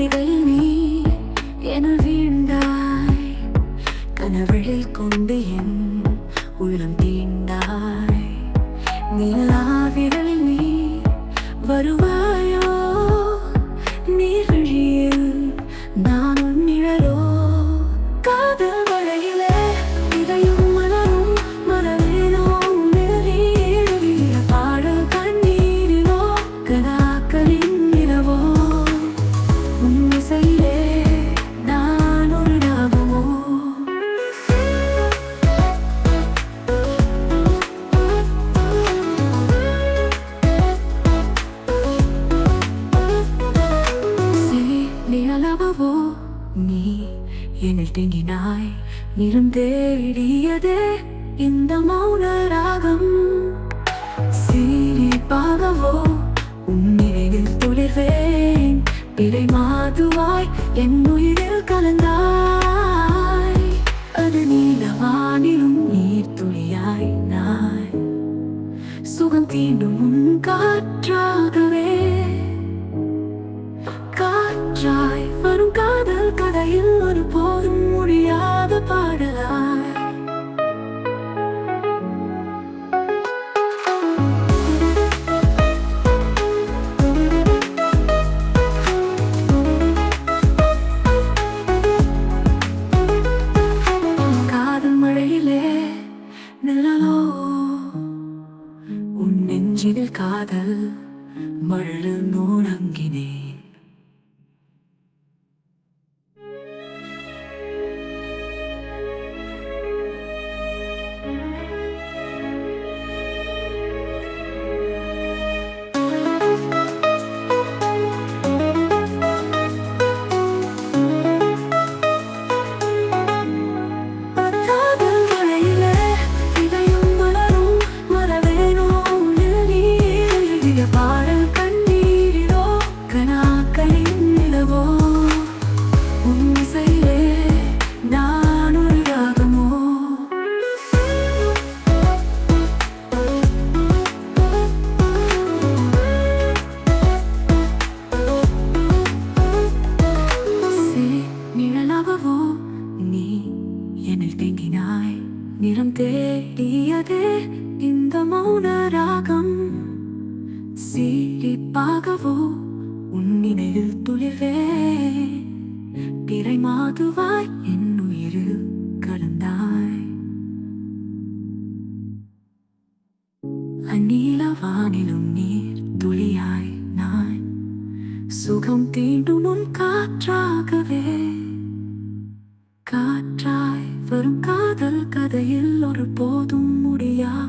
வழிகள் நீ என வீழ்ந்தாய். கனவழில் நீ என்னில் தேங்கினாய். நிறம் தேடியதே இந்த மௌன ராகம். சீரிப்பாகவோ உன் நினைவில் துளிர்வேன். பிறை மாதுவாய் என் உயிரில் கலந்தாய். அது நீலவானிலும் நீர் துளியாய் நாய். சுகம் தீண்டும் உன் காற்றாய் കാതൽ മഴ നോ நிறம் தேடியதே இந்த மௌன ராகம். சிரிப்பாகவோ உன் நினைவில் பிறை மாதுவாய் என் உயிரில் கலந்தாய். அந்நீல வானிலும் நீர் துளியாய் நான் சுகம் தீண்டும் உன் காற்றாகவே. காற்றாய் வரும் கா காதல் கதையில் ஒரு போதும் முடியா?